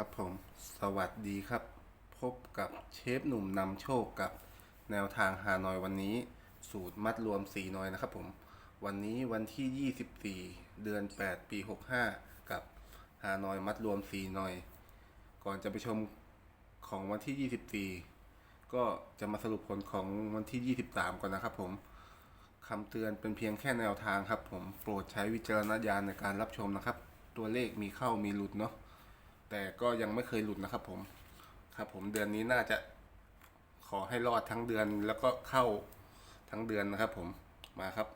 ครับผมสวัสดีครับ พบกับเชฟหนุ่มนำโชคกับแนวทางฮานอยวันนี้ สูตรมัดรวมสีน้อยนะครับผม วันนี้วันที่ 24 เดือน 8 ปี 65 กับฮานอยมัดรวมสีน้อย ก่อนจะไปชมของวันที่ 24 ก็จะมาสรุปผลของวันที่ 23 ก่อนนะครับผมคำเตือนเป็นเพียงแค่แนวทางครับผมโปรดใช้วิจารณญาณในการรับชมนะครับ ตัวเลขมีเข้ามีหลุดเนาะ แต่ก็ยังไม่เคยหลุดนะครับผมครับผมเดือนนี้น่าจะขอให้รอดทั้งเดือนแล้วก็เข้าทั้งเดือนนะครับผมมาครับ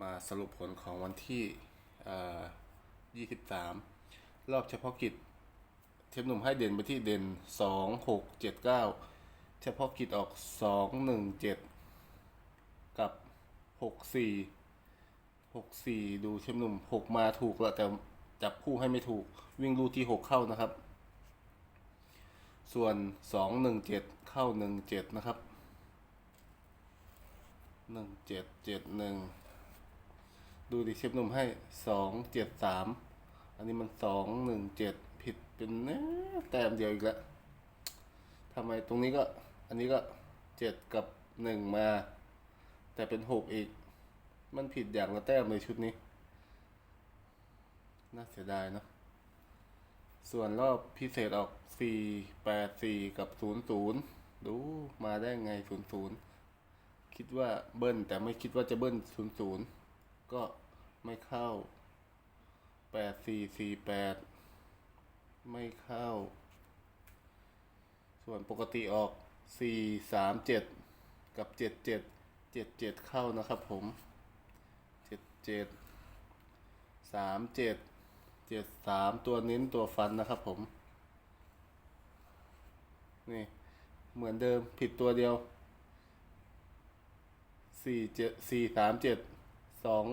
มาสรุปผลของวันที่ 23 รอบเฉพาะกิจ เทปหนุ่มให้เด่นไปที่เด่น 2 6 7 9 เฉพาะกิจออก 2 1 7 กับ 6 4 6 4 ดูเชฟหนุ่ม 6 มาถูกแล้วแต่ จับคู่ให้ไม่ถูกวิ่งรูที่ 6 เข้านะครับ ส่วน 2 1 7 เข้า 1 7 นะครับ 1 7 7 1 ดูดิเชฟหนุ่มให้ 2 7 3 อันนี้มัน 2 1 7 ผิดเป็นแต้มเดียวอีกแล้วทำไมตรงนี้ก็อันนี้ก็ 7 กับ 1 มา แต่เป็น 6 อีก มันผิดอย่างละแต้มเลยชุดนี้ น่าเสียดายเนาะ ส่วนรอบพิเศษออก 4 8 4 กับ 0 0 ดูมาได้ไง 0 0 คิดว่าเบิ้ลแต่ไม่คิดว่าจะเบิ้ล0 0 ก็ไม่เข้า 8 4 4 8 ไม่เข้า ส่วนปกติออก 4 3 7 กับ 7 7 7 7 เข้านะครับผม 7 7สาม เจ็ดเจ็ดสามตัวเน้นตัวฟันนะครับผม นี่ เหมือนเดิมผิดตัวเดียวสี่เจ็ดสี่สามเจ็ดสอง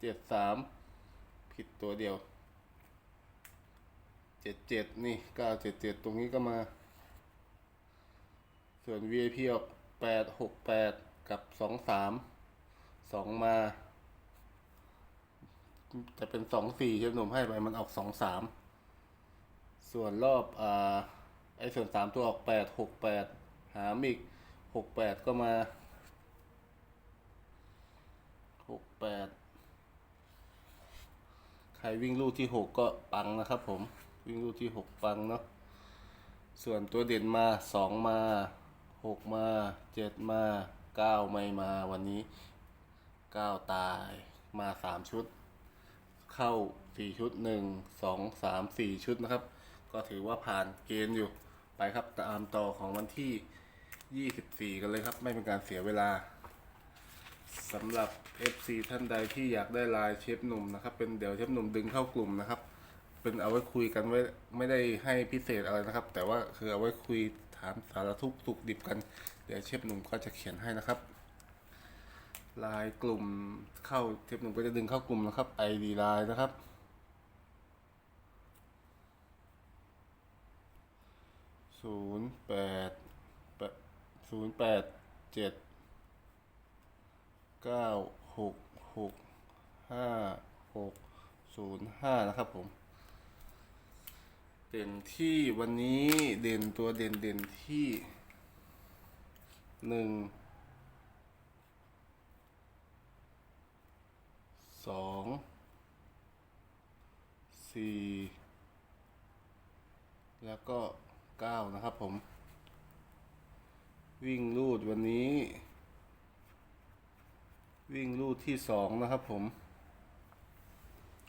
เจ็ดสามผิดตัวเดียวเจ็ดเจ็ดนี่เก้าเจ็ดเจ็ดตรงนี้ก็มา ส่วน VIP ออกแปดหกแปดกับสองสามสองมา จะเป็นสองสี่เชฟหนุ่มให้ไปมันออกสองสามส่วนรอบอ่าไอ้ส่วนสามตัวออกแปดหกแปดหามอีกหกแปดก็มาหกแปดใครวิ่งลูกที่หกก็ปังนะครับผมวิ่งลูกที่หกปังเนาะส่วนตัวเด่นมาสองมาหกมาเจ็ดมาเก้าไม่มาวันนี้เก้าตายมาสามชุด เข้าสี่ชุดหนึ่งสองสามสี่ชุดนะครับ ก็ถือว่าผ่านเกณฑ์อยู่ไปครับตามต่อของวันที่ยี่สิบสี่กันเลยครับ ไม่เป็นการเสียเวลาสำหรับ FC ท่านใดที่อยากได้ลน์เชฟหนุ่มนะครับ เป็นเดี๋ยวเชฟหนุ่มดึงเข้ากลุ่มนะครับ เป็นเอาไว้คุยกันไว้ไม่ได้ให้พิเศษอะไรนะครับ แต่ว่าคือเอาไว้คุยถามสารทุกข์สุกดิบกัน เดี๋ยวเชฟหนุ่มก็จะเขียนให้นะครับ ไลน์กลุ่มเข้าเทปหนึ่งก็จะดึงเข้ากลุ่มนะครับ ID ไลน์นะครับ ศูนย์แปดแปดศูนย์แปดเจ็ดเก้าหกหกห้าหกศูนย์ห้านะครับผม เด่นที่วันนี้เด่นตัวเด่นเด่นที่หนึ่ง สองสี่แล้วก็เก้านะครับผม วิ่งลูดวันนี้ วิ่งลูดที่สองนะครับผม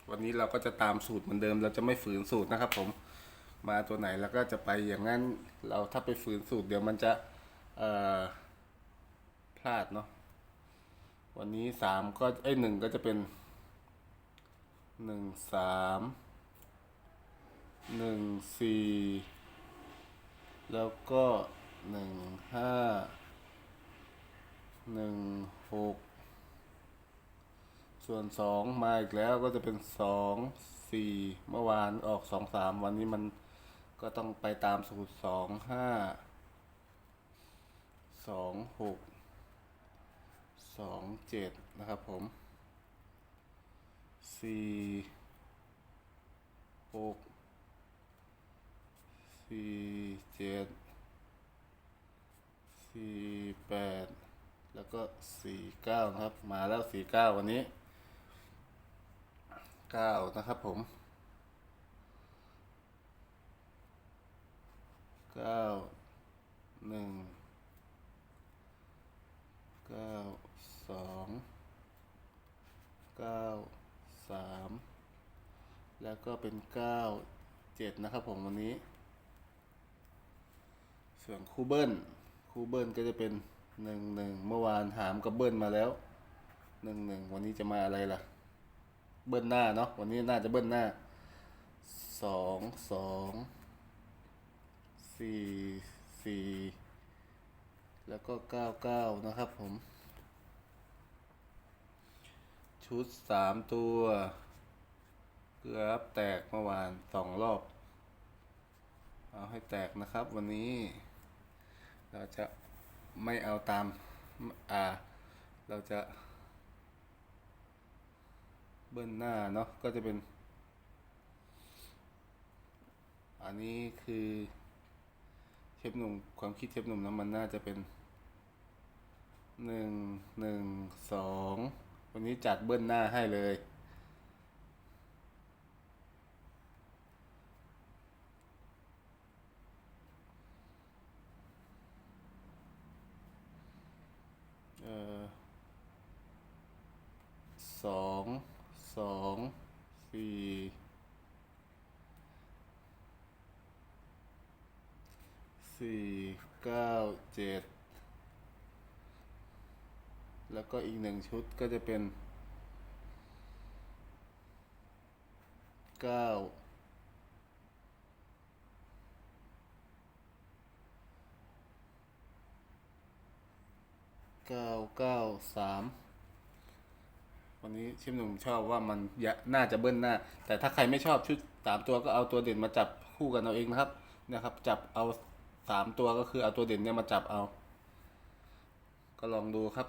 วันนี้เราก็จะตามสูตรเหมือนเดิม เราจะไม่ฝืนสูตรนะครับผมมาตัวไหนแล้วก็จะไปอย่างนั้นเราถ้าไปฝืนสูตรเดี๋ยวมันจะพลาดเนาะวันนี้สามก็เอ้หนึ่งก็จะเป็น หนึ่งสามหนึ่งสี่แล้วก็หนึ่งห้าหนึ่งหกส่วนสองมาอีกแล้วก็จะเป็นสองสี่เมื่อวานออกสองสามวันนี้มันก็ต้องไปตามสูตรสองห้าสองหกสองเจ็ดนะครับผม สี่หกสี่เจ็ดสี่แปดแล้วก็สี่เก้าครับ มาแล้วสี่เก้าวันนี้เก้านะครับผมเก้าหนึ่งเก้าสองเก้า สามแล้วก็เป็นเก้าเจ็ดนะครับผมวันนี้ ส่วนคูเบิลคูเบิลก็จะเป็นหนึ่งหนึ่งเมื่อวานหามกับเบิลมาแล้วหนึ่งหนึ่งวันนี้จะมาอะไรล่ะ เบิลหน้าเนาะวันนี้น่าจะเบิลหน้าสองสองสี่สี่แล้วก็เก้าเก้านะครับผม ชุดสามตัวเกือบแตกเมื่อวานสองรอบ เอาให้แตกนะครับวันนี้ เราจะไม่เอาตาม อ่า เราจะ เบิ้ลหน้าเนาะก็จะเป็น อันนี้คือเชฟหนุ่มความคิดเชฟหนุ่มนะมันน่าจะเป็นหนึ่งหนึ่งสอง วันนี้จัดเบิ้ลหน้าให้เลย เออสองสองสี่สี่เก้าเจ็ด แล้วก็อีกหนึ่งชุดก็จะเป็นเก้าเก้าเก้าสามวันนี้ชิมหนุ่มชอบว่ามันยน่าจะเบิ้ลหน้า แต่ถ้าใครไม่ชอบชุดสามตัวก็เอาตัวเด่นมาจับคู่กันเอาเองนะครับนะครับ จับเอาสามตัวก็คือเอาตัวเด่นเนี่ยมาจับเอา ก็ลองดูครับ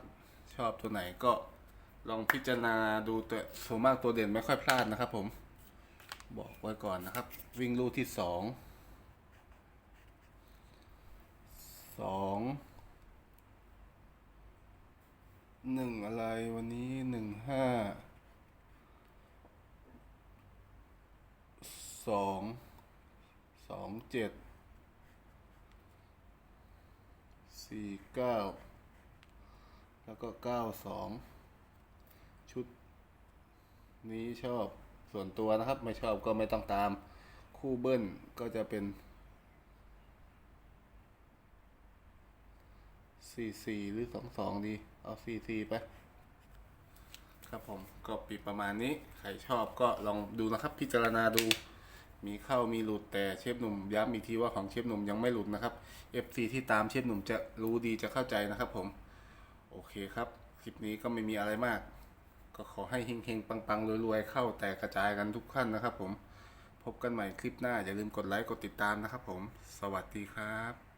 ชอบตัวไหนก็ลองพิจารณาดูตัวส่วนมากตัวเด่นไม่ค่อยพลาดนะครับ ผม บอกไว้ก่อนนะครับ วิ่งลู่ที่สองสองหนึ่งอะไรวันนี้หนึ่งห้าสองสองเจ็ดสี่เก้า แล้วก็เก้าสองชุด นี้ชอบส่วนตัวนะครับ ไม่ชอบก็ไม่ต้องตามคู่เบิ้ลก็จะเป็นสี่สี่หรือสองสองดี เอาสี่สี่ไป ครับผมก็ปิดประมาณนี้ ใครชอบก็ลองดูนะครับ พิจารณาดูมีเข้ามีหลุดแต่เชฟหนุ่มย้ำอีกทีว่าของเชฟหนุ่มยังไม่หลุดนะครับ FC ที่ตามเชฟหนุ่มจะรู้ดีจะเข้าใจนะครับผม โอเคครับ คลิปนี้ก็ไม่มีอะไรมาก ก็ขอให้เฮงๆ ปังๆ รวยๆ เข้าแต่กระจายกันทุกท่านนะครับผม พบกันใหม่คลิปหน้า อย่าลืมกดไลค์ กดติดตามนะครับผม สวัสดีครับ